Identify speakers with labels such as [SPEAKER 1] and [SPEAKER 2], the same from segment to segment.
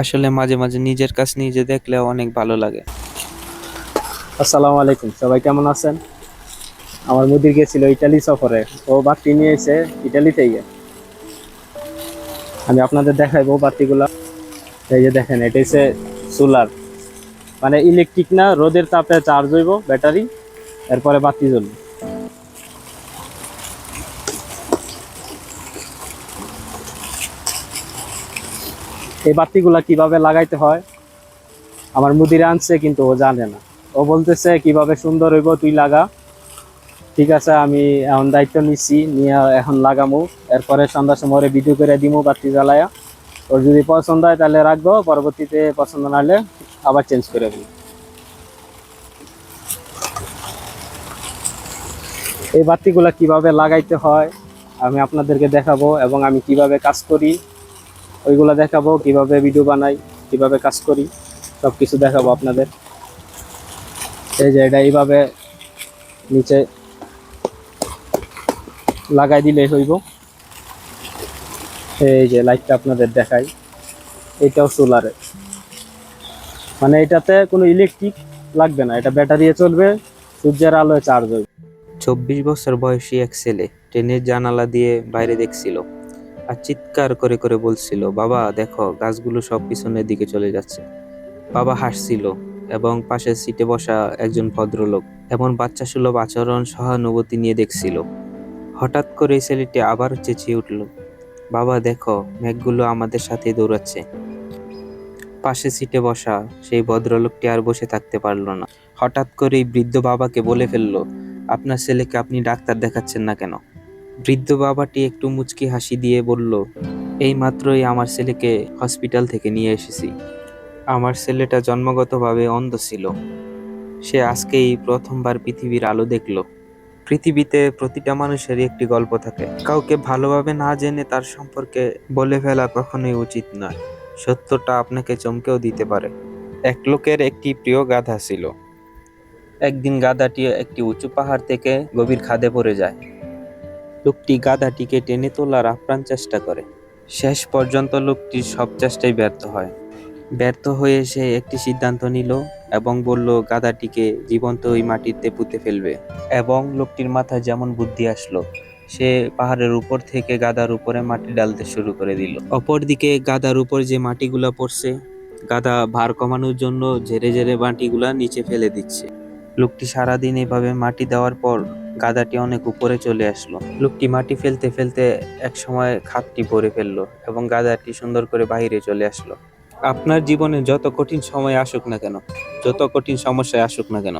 [SPEAKER 1] আসলে মাঝে মাঝে নিজের কাজ নিজে দেখলে অনেক ভালো লাগে।
[SPEAKER 2] আসসালামু আলাইকুম, সবাই কেমন আছেন? আমার মুদির গেছিল ইটালি সফরে। ও বাতি নিয়ে এসে ইটালি থেকে আমি আপনাদের দেখাইবো বাতিগুলা এই যে দেখেন, এটা হচ্ছে সোলার মানে ইলেকট্রিক না, রোদের তাপে চার্জ হইব ব্যাটারি এরপরে বাতি জ্বলবে। এই বাতিগুলা কীভাবে লাগাইতে হয়? আমার মুদিরা আনছে কিন্তু ও জানে না। ও বলতেছে, কীভাবে সুন্দর হইব তুই লাগা? ঠিক আছে, আমি এখন দায়িত্ব নিচ্ছি নিয়ে এখন লাগামু। এরপরে সন্ধ্যার সময় ভিডিও করে দিমু বাতি জ্বালায়া। ওর যদি পছন্দ হয় তাহলে রাখব, পরবর্তীতে পছন্দ না হলে আবার চেঞ্জ করে দেবো। এই বাতিগুলা কীভাবে লাগাইতে হয় আমি আপনাদেরকে দেখাবো এবং আমি কীভাবে কাজ করি। ওইগুলা দেখাবো, কীভাবে ভিডিও বানাই, কীভাবে কাজ করি সব কিছু দেখাবো আপনাদের। এই যে এটা এইভাবে নিচে লাগাই দিলে হইব। এই যে লাইটটা আপনাদের দেখাই, এটাও সোলারে মানে এটাতে কোনো ইলেকট্রিক লাগবে না, এটা ব্যাটারি চলবে, সূর্যের আলোয় চার্জ হইবে।
[SPEAKER 1] চব্বিশ বছর বয়সী এক ছেলে, ট্রেনের জানালা দিয়ে বাইরে দেখছিল। আর চিৎকার করে করে বলছিল, বাবা, দেখো, গাছগুলো সব পিছনের দিকে চলে যাচ্ছে। বাবা হাসছিল এবং পাশের সিটে বসা একজন ভদ্রলোক এমন বাচ্চা সুলভ আচরণ সহানুভূতি নিয়ে দেখছিল। হঠাৎ করে এই ছেলেটি আবার চেঁচিয়ে উঠল, বাবা, দেখো, মেঘগুলো আমাদের সাথে দৌড়াচ্ছে। পাশে সিটে বসা সেই ভদ্রলোকটি আর বসে থাকতে পারল না। হঠাৎ করেই বৃদ্ধ বাবাকে বলে ফেলল, আপনার ছেলেকে আপনি ডাক্তার দেখাচ্ছেন না কেন? বৃদ্ধ বাবাটি একটু মুচকি হাসি দিয়ে বলল, এই মাত্রই আমার ছেলেকে হসপিটাল থেকে নিয়ে এসেছি। আমার ছেলেটা জন্মগতভাবে অন্ধ ছিল। সে আজকেই প্রথমবার পৃথিবীর আলো দেখল। পৃথিবীতে প্রতিটা মানুষেরই একটি গল্প থাকে। কাউকে ভালোভাবে না জেনে তার সম্পর্কে বলে ফেলা কখনোই উচিত নয়। সত্যটা আপনাকে চমকেও দিতে পারে। এক লোকের একটি প্রিয় গাধা ছিল। একদিন গাধাটি একটি উঁচু পাহাড় থেকে গভীর খাদে পড়ে যায়। লোকটি গাধাটিকে টেনে তোলার আপ্রাণ চেষ্টা করে। শেষ পর্যন্ত লোকটির সব চেষ্টাই ব্যর্থ হয়। ব্যর্থ হয়ে সে একটি সিদ্ধান্ত নিল এবং বলল, গাধাটিকে জীবন্ত ওই মাটিতে পুঁতে ফেলবে। এবং লোকটির মাথায় যেমন বুদ্ধি আসলো, সে পাহাড়ের উপর থেকে গাদার উপরে মাটি ডালতে শুরু করে দিল। অপরদিকে গাদার উপর যে মাটিগুলা পড়ছে গাদা ভার কমানোর জন্য ঝেড়ে ঝেড়ে মাটিগুলা নিচে ফেলে দিচ্ছে। লোকটি সারাদিন এভাবে মাটি দেওয়ার পর গাদাটি অনেক উপরে চলে আসলো। লোকটি মাটি ফেলতে ফেলতে এক সময় খাতটি ভরে ফেলল এবং গাদাটি সুন্দর করে বাইরে চলে আসলো। আপনার জীবনে যত কঠিন সময় আসুক না কেন, যত কঠিন সমস্যায় আসুক না কেন,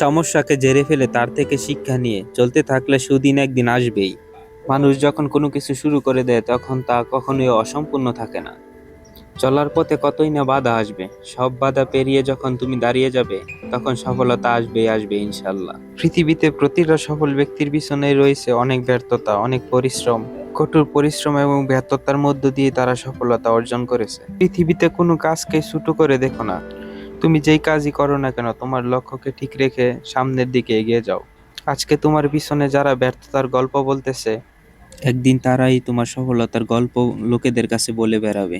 [SPEAKER 1] সমস্যাকে জেরে ফেলে তার থেকে শিক্ষা নিয়ে চলতে থাকলে সুদিন একদিন আসবেই। মানুষ যখন কোনো কিছু শুরু করে দেয়, তখন তা কখনোই অসম্পূর্ণ থাকে না। চলার পথে কতই না বাধা আসবে। সব বাধা পেরিয়ে যখন তুমি দাঁড়িয়ে যাবে, তখন সফলতা আসবে আসবে ইনশাল্লাহ পৃথিবীতে প্রতিটা সফল ব্যক্তির পিছনে রয়েছে অনেক ব্যর্থতা, অনেক পরিশ্রম। কঠোর পরিশ্রম এবং ব্যর্থতার মধ্য দিয়ে তারা সফলতা অর্জন করেছে। পৃথিবীতে কোনো কাজকে ছোটো করে দেখো না। তুমি যেই কাজই করো না কেন, তোমার লক্ষ্যকে ঠিক রেখে সামনের দিকে এগিয়ে যাও। আজকে তোমার পিছনে যারা ব্যর্থতার গল্প বলতেছে, একদিন তারাই তোমার সফলতার গল্প লোকেদের কাছে বলে বেড়াবে।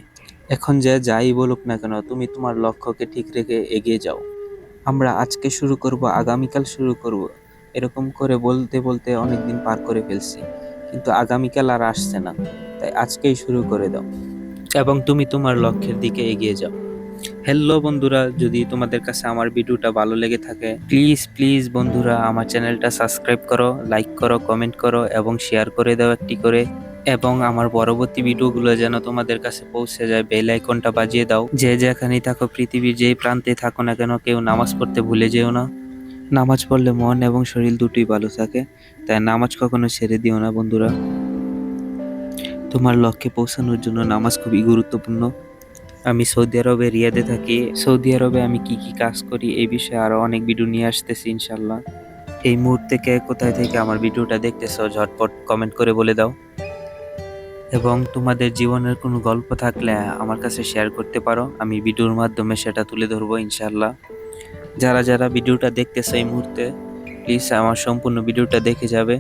[SPEAKER 1] এখন যে যাই বলুক না কেন, তুমি তোমার লক্ষ্যকে ঠিক রেখে এগিয়ে যাও। আমরা আজকে শুরু করব, আগামীকাল শুরু করব। এরকম করে বলতে বলতে অনেক দিন পার করে ফেলছি, কিন্তু আগামীকাল আর আসছে না। তাই আজকেই শুরু করে দাও এবং তুমি তোমার লক্ষ্যের দিকে এগিয়ে যাও। হ্যালো বন্ধুরা, যদি তোমাদের কাছে আমার ভিডিওটা ভালো লেগে থাকে প্লিজ প্লিজ বন্ধুরা আমার চ্যানেলটা সাবস্ক্রাইব করো লাইক করো কমেন্ট করো এবং শেয়ার করে দাও একটি করে। এবং আমার পরবর্তী ভিডিওগুলো যেন তোমাদের কাছে পৌঁছে যায় বেল আইকনটা বাজিয়ে দাও। যে যেখানেই থাকো, পৃথিবীর যেই প্রান্তে থাকো না কেন, কেউ নামাজ পড়তে ভুলে যেও না। নামাজ পড়লে মন এবং শরীর দুটোই ভালো থাকে, তাই নামাজ কখনো ছেড়ে দিও না, বন্ধুরা। তোমার লক্ষ্যে পৌঁছানোর জন্য নামাজ খুবই গুরুত্বপূর্ণ। আমি সৌদি আরবে রিয়াদে থাকি। সৌদি আরবে আমি কি কি কাজ করি, এই বিষয়ে আরও অনেক ভিডিও নিয়ে আসতেছি ইনশাল্লাহ এই মুহূর্তে কে কোথায় থেকে আমার ভিডিওটা দেখতেছো, ঝটপট কমেন্ট করে বলে দাও। এবং তোমাদের জীবনের কোনো গল্প থাকলে আমার কাছে শেয়ার করতে পারো। আমি ভিডিওর মাধ্যমে সেটা তুলে ধরবো ইনশাল্লাহ যারা যারা ভিডিওটা দেখতেছে এই মুহূর্তে প্লিজ আমার সম্পূর্ণ ভিডিওটা দেখে যাবে।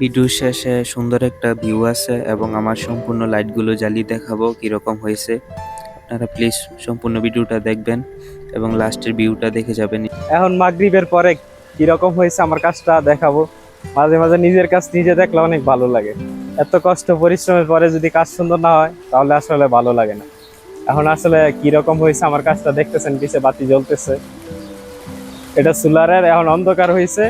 [SPEAKER 1] ভিডিও শেষে সুন্দর একটা ভিউ আছে এবং আমার সম্পূর্ণ লাইটগুলো জ্বালিয়ে দেখাবো কীরকম হয়েছে। আপনারা প্লিজ সম্পূর্ণ ভিডিওটা দেখবেন এবং লাস্টের ভিউটা দেখে যাবেন।
[SPEAKER 2] এখন মাগরিবের পরে কীরকম হয়েছে আমার কাজটা দেখাবো। মাঝে মাঝে নিজের কাজ নিজে দেখলে অনেক ভালো লাগে। এত কষ্ট, পরিশ্রমের পরে যদি কাজ সুন্দর না হয়, তাহলে আসলে ভালো লাগে না। এখন আসলে কি রকম হয়েছে আমার কাজটা দেখতেছেন, পিছে বাতি জ্বলতেছে। এটা সোলারের এখন অন্ধকার হয়েছে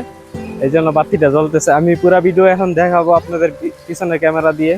[SPEAKER 2] এই জন্য বাতিটা জ্বলতেছে। আমি পুরা ভিডিও এখন দেখাবো আপনাদের পিছনে ক্যামেরা দিয়ে।